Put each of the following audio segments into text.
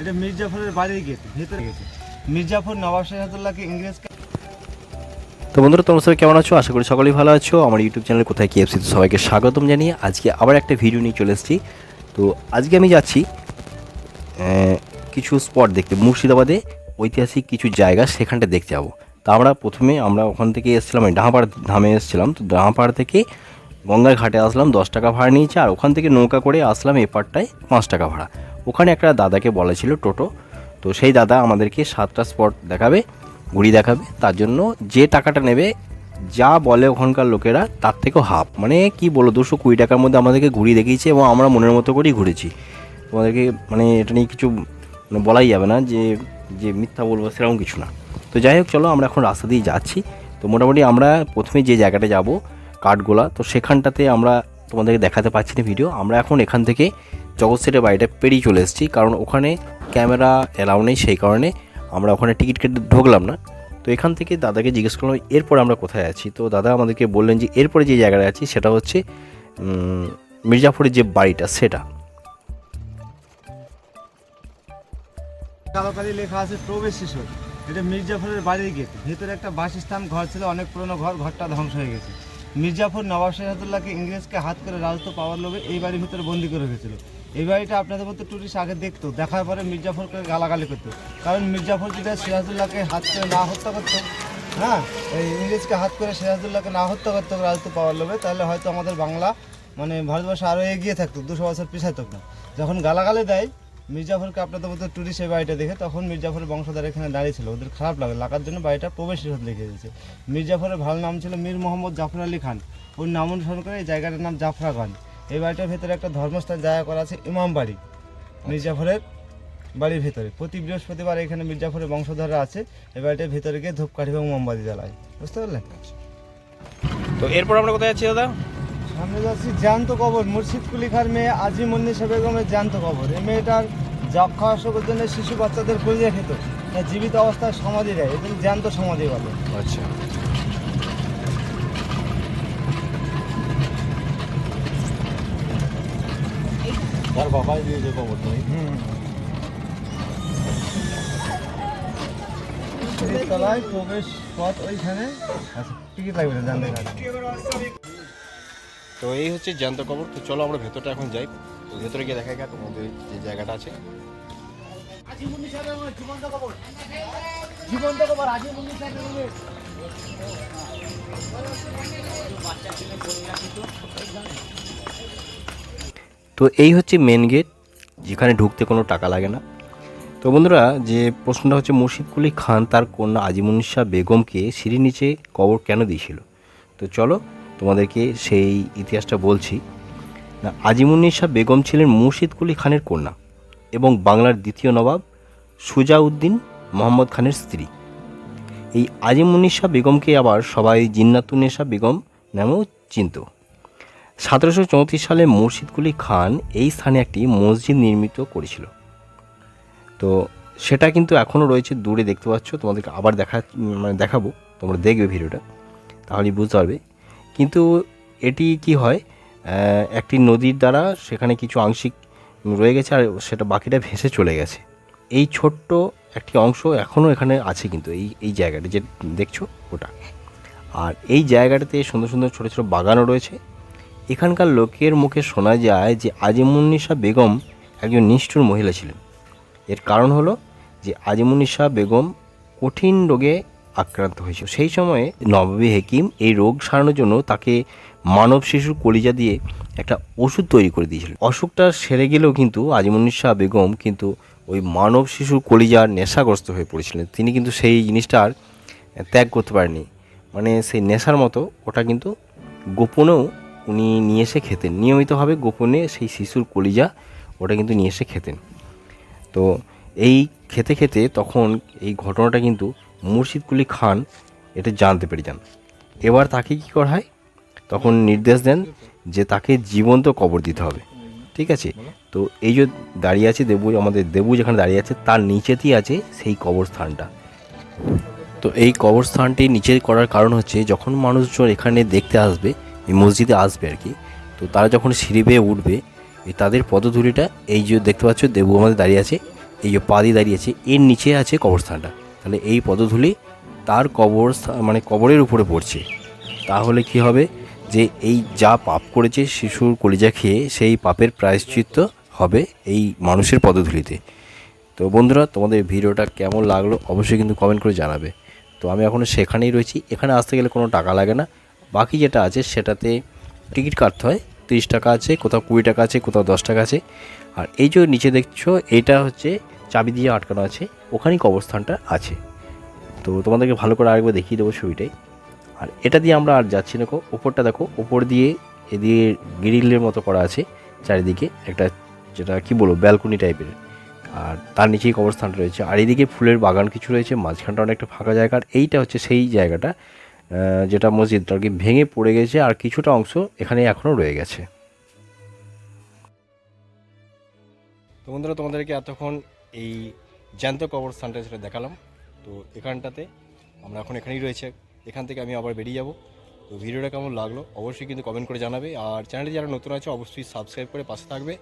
এটা মির্জাফরের বাড়ির গেট, ভেতরে গেছে। মির্জাফর নবাব সিরাজউদ্দৌলাকে ইংরেজ তো বন্ধুরা, তোমরা সবাই কেমন আছো? আশা করি সকলেই ভালো আছো। আমার ইউটিউব চ্যানেল কোথায় কি এফসি সবাইকে স্বাগতম জানিয়ে আজকে আবার একটা ভিডিও নিয়ে চলে এসেছি। তো আজকে আমি যাচ্ছি কিছু স্পট দেখতে। মুর্শিদাবাদে ঐতিহাসিক কিছু জায়গা, সেখানটা দেখতে যাব। তা আমরা প্রথমে আমরা ওখান থেকে এসেছিলাম ডাহাপাড় ধামে এসেছিলাম। তো ডাহাপাড় থেকে গঙ্গার ঘাটে আসলাম, দশ টাকা ভাড়া নিয়েছে, আর ওখান থেকে নৌকা করে আসলাম এই পাড়টায় পাঁচ টাকা ভাড়া। ওখানে একটা দাদাকে বলা ছিল টোটো। তো সেই দাদা আমাদেরকে সাতটা স্পট দেখাবে ঘুরি দেখাবে। তার জন্য যে টাকাটা নেবে, যা বলে ওখানকার লোকেরা, তার থেকেও হাফ। মানে কি বলো দুশো কুড়ি টাকার মধ্যে আমাদেরকে ঘুরিয়ে দেখিয়েছে এবং আমরা মনের মতো করেই ঘুরেছি। তোমাদেরকে মানে এটা নিয়ে কিছু মানে বলাই যাবে না যে যে মিথ্যা বলব সেরকম কিছু না। তো যাই হোক, চলো আমরা এখন রাস্তা দিয়ে যাচ্ছি। তো মোটামুটি আমরা প্রথমে যে জায়গাটা যাব কাঠগোলা তো সেখানটাতে আমরা তোমাদেরকে দেখাতে পারছি না ভিডিও আমরা এখন এখান থেকে জগৎ সেটের বাড়িটা পেরিয়ে চলে এসেছি কারণ ওখানে ক্যামেরা অ্যালাউ নেই সেই কারণে আমরা ওখানে টিকিট কেটে ঢুকলাম না। তো এখান থেকে দাদাকে জিজ্ঞেস করলাম এরপর আমরা কোথায় আছি? তো দাদা আমাদেরকে বললেন যে এরপরে যে জায়গাটা আছি সেটা হচ্ছে উম, মির্জাপুরের যে বাড়িটা সেটা। কালো কালি লেখা আছে প্রবেশ শিশু এটা মির্জাফরের বাড়ির গেট। ভেতরে একটা বাসস্থান ঘর ছিল অনেক পুরনো ঘর ঘরটা ধ্বংস হয়ে গেছে। মির্জাফর নবাব সিরাজউদ্দৌলাকে ইংরেজকে হাত করে রাজত্ব পাওয়ার লোভে এই বাড়ির ভিতরে বন্দি করে রেখেছিল। এই বাড়িটা আপনাদের মতো টুরিস্ট আগে দেখতো, দেখার পরে মির্জাফরকে গালাগালি করতো। কারণ মির্জাফর যদি সিরাজউদ্দৌলাকে হাত করে না হত্যা করতো হ্যাঁ এই ইংরেজকে হাত করে সিরাজউদ্দৌলাকে না হত্যা করতো রাজত্ব পাওয়ার লোভে, তাহলে হয়তো আমাদের বাংলা মানে ভারতবর্ষ আরও এগিয়ে থাকতো, দুশো বছর পিছায় থাকতো। না যখন গালাগালি দেয় মির্জাফরকে আপনাদের মতো টুরিস্ট এই বাড়িটা দেখে তখন মির্জাফরের বংশধর এখানে দাঁড়িয়ে ছিল। ওদের খারাপ লাগে লাগার জন্য বাড়িটা প্রবেশ নিষেধ লিখে দিয়েছে। মির্জাফরের ভালো নাম ছিল মীর মোহাম্মদ জাফর আলী খান। ওর নাম অনুসরণ করে এই জায়গাটার নাম জাফরাগঞ্জ এই বাড়িটার ভেতরে একটা ধর্মস্থান জায়গা করা আছে ইমাম বাড়ি। মির্জাফরের বাড়ির ভেতরে। প্রতি বৃহস্পতিবার এখানে মির্জাফরের বংশধররা আছে। এই বাড়িটার ভেতরে গিয়ে ধূপকাঠি এবং মোমবাতি জ্বালায়। বুঝতে পারলেন? তো এরপর আমরা কোথায় আছি দাদা? সামনে যাচ্ছি জ্যান্ত কবর মুর্শিদ কুলিখার মেয়ে আজি আজিমুন্নিসা বেগমের জ্যান্ত কবর। এই মেয়েটার যক্ষা অসুখের জন্য শিশু বাচ্চাদের কলিজা খেত। জীবিত অবস্থায় সমাধি দেয় এদের জ্যান্ত সমাধি বলে আচ্ছা। তার বাবাই দিয়েছে তুমি তলায় প্রবেশ পথ ওইখানে। আচ্ছা টিকিট লাগবে না জানতে তো এই হচ্ছে জ্যান্ত কবর। তো চলো আমরা ভেতরটা এখন যাই। ভেতরে গিয়ে দেখা গেল তোমাদের যে জায়গাটা আছে। তো এই হচ্ছে মেন গেট যেখানে ঢুকতে কোনো টাকা লাগে না। তো বন্ধুরা, যে প্রশ্নটা হচ্ছে মুর্শিদ কুলি খান তার কন্যা আজিমুন্নিসা বেগমকে সিঁড়ির নিচে কবর কেন দিয়েছিল? তো চলো তোমাদেরকে সেই ইতিহাসটা বলছি। না আজিমুন্নিসা বেগম ছিলেন মুর্শিদ কুলি খানের কন্যা এবং বাংলার দ্বিতীয় নবাব সুজাউদ্দিন মোহাম্মদ খানের স্ত্রী। এই আজিমুন্নিসা বেগমকে আবার সবাই জিন্নাতুন্নেসা বেগম নামেও চিনত। সতেরোশো চৌত্রিশ সালে মুর্শিদ কুলি খান এই স্থানে একটি মসজিদ নির্মিত করেছিল। তো সেটা কিন্তু এখনও রয়েছে, দূরে দেখতে পাচ্ছ, তোমাদেরকে আবার দেখা মানে দেখাবো, তোমরা দেখবে ভিডিওটা, তাহলেই বুঝতে পারবে। কিন্তু এটি কি হয়? একটি নদীর দ্বারা সেখানে কিছু আংশিক রয়ে গেছে আর সেটা বাকিটা ভেসে চলে গেছে। এই ছোট্ট একটি অংশ এখনও এখানে আছে কিন্তু এই এই জায়গাটা যে দেখছ ওটা। আর এই জায়গাটাতে সুন্দর সুন্দর ছোটো ছোটো বাগানও রয়েছে। এখানকার লোকের মুখে শোনা যায় যে আজিমুন্নিসা বেগম একজন নিষ্ঠুর মহিলা ছিলেন। এর কারণ হলো যে আজিমুন্নিসা বেগম কঠিন রোগে আক্রান্ত হয়েছিল। সেই সময়ে নবাবী হেকিম এই রোগ সারানোর জন্য তাকে মানব শিশুর কলিজা দিয়ে একটা ওষুধ তৈরি করে দিয়েছিল। অসুখটা সেরে গেলেও কিন্তু আজিমুন্নিসা বেগম কিন্তু ওই মানব শিশুর কলিজার নেশাগ্রস্ত হয়ে পড়েছিলেন। তিনি কিন্তু সেই জিনিসটা আর ত্যাগ করতে পারেনি মানে সেই নেশার মতো ওটা কিন্তু গোপনেও উনি নিয়ে এসে খেতেন। নিয়মিতভাবে গোপনে সেই শিশুর কলিজা ওটা কিন্তু নিয়ে এসে খেতেন। তো এই খেতে খেতে তখন এই ঘটনাটা কিন্তু মুর্শিদ কুলি খান এটা জানতে পেরে যান। এবার তাকে কী করা হয়? তখন নির্দেশ দেন যে তাকে জীবন্ত কবর দিতে হবে। ঠিক আছে? তো এই যে দাঁড়িয়ে আছে দেবু, আমাদের দেবু যেখানে দাঁড়িয়ে আছে, তার নিচেতেই আছে সেই কবরস্থানটা। তো এই কবরস্থানটি নিচে করার কারণ হচ্ছে, যখন মানুষজন এখানে দেখতে আসবে, এই মসজিদে আসবে আর কি, তো তারা যখন সিঁড়ি বেয়ে উঠবে, এই তাদের পদধূলিটা, এই যে দেখতে পাচ্ছ, দেবু আমাদের দাঁড়িয়ে আছে, এই যে পা দিয়ে দাঁড়িয়ে আছে, এর নিচে আছে কবরস্থানটা। তাহলে এই পদধূলি তার কবর মানে কবরের উপরে পড়ছে। তাহলে কি হবে? যে এই যা পাপ করেছে শিশুর কলিজা খেয়ে সেই পাপের প্রায়শ্চিত্ত হবে এই মানুষের পদধূলিতে। তো বন্ধুরা, তোমাদের ভিডিওটা কেমন লাগল অবশ্যই কিন্তু কমেন্ট করে জানাবে। তো আমি এখনও সেখানেই রয়েছি। এখানে আসতে গেলে কোনো টাকা লাগে না। বাকি যেটা আছে সেটাতে টিকিট কাটতে হয়। তিরিশ টাকা আছে, কোথাও কুড়ি টাকা আছে, কোথাও দশ টাকা আছে। আর এই যে নিচে দেখছ এইটা হচ্ছে চাবি দিয়ে আটকানো আছে, ওখানেই কবরস্থানটা আছে। তো তোমাদেরকে ভালো করে আরেকবার দেখিয়ে দেবো ছবিটাই। আর এটা দিয়ে আমরা আর যাচ্ছি কো, ওপরটা দেখো, ওপর দিয়ে এদিকে গ্রিলের মতো করা আছে, চারিদিকে একটা যেটা কি বলব, ব্যালকনি টাইপের। আর তার নিচেই কবরস্থানটা রয়েছে। আর এদিকে ফুলের বাগান কিছু রয়েছে, মাঝখানটা অনেকটা ফাঁকা জায়গা, আর এইটা হচ্ছে সেই জায়গাটা যেটা মসজিদটা আর কি ভেঙে পড়ে গেছে, আর কিছুটা অংশ এখানে এখনও রয়ে গেছে। তো বন্ধুরা, তোমাদেরকে এতক্ষণ এই জ্যান্ত কবরস্থানটা সেটা দেখালাম, তো এখানটাতে আমরা এখন এখানেই রয়েছে। এখান থেকে আমি আবার বেরিয়ে যাব। তো ভিডিওটা কেমন লাগল অবশ্যই কিন্তু কমেন্ট করে জানাবে। আর চ্যানেলে যারা নতুন আছে, অবশ্যই সাবস্ক্রাইব করে পাশে থাকবে।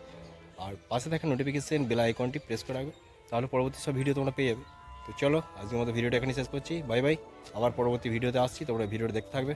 আর পাশে থাকা নোটিফিকেশন বেল আইকনটি প্রেস করে রাখবে। তাহলে পরবর্তী সব ভিডিও তোমরা পেয়ে যাবে। তো চলো, আজকের মতো ভিডিওটা এখানে শেষ করছি। বাই বাই আবার পরবর্তী ভিডিওতে আসছি। তোমরা ভিডিওটা দেখতে থাকবে।